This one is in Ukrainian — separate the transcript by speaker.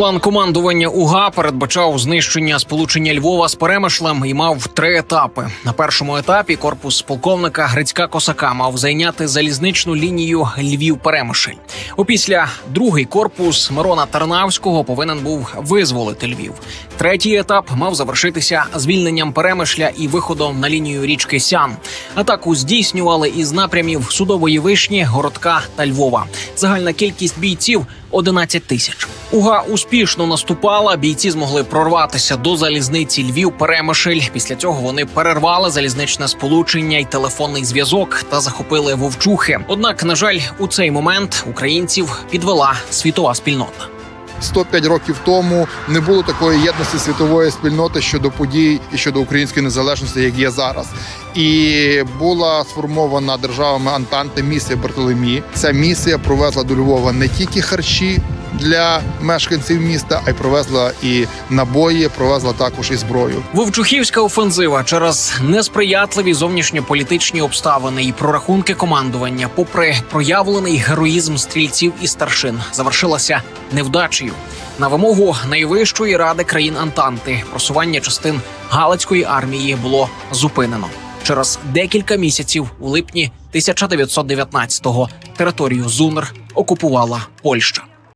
Speaker 1: План командування УГА передбачав знищення сполучення Львова з Перемишлем і мав три етапи. На першому етапі корпус полковника Грицька Косака мав зайняти залізничну лінію Львів-Перемишль. Опісля другий корпус Мирона Тарнавського повинен був визволити Львів. Третій етап мав завершитися звільненням Перемишля і виходом на лінію річки Сян. Атаку здійснювали із напрямів судової вишні, городка та Львова. Загальна кількість бійців 11 тисяч. Уга успішно наступала. Бійці змогли прорватися до залізниці Львів Перемишль. Після цього вони перервали залізничне сполучення й телефонний зв'язок та захопили вовчухи. Однак, на жаль, у цей момент українців підвела світова спільнота.
Speaker 2: 105 років тому не було такої єдності світової спільноти щодо подій і щодо української незалежності, як є зараз. І була сформована державами Антанти місія Бартолемі. Ця місія провезла до Львова не тільки харчі для мешканців міста, а й провезла і набої, провезла також і зброю.
Speaker 1: Вовчухівська офензива через несприятливі зовнішньополітичні обставини і прорахунки командування, попри проявлений героїзм стрільців і старшин, завершилася невдачею. На вимогу найвищої ради країн Антанти просування частин Галицької армії було зупинено. Через декілька місяців у липні 1919-го територію Зунр окупувала Польща.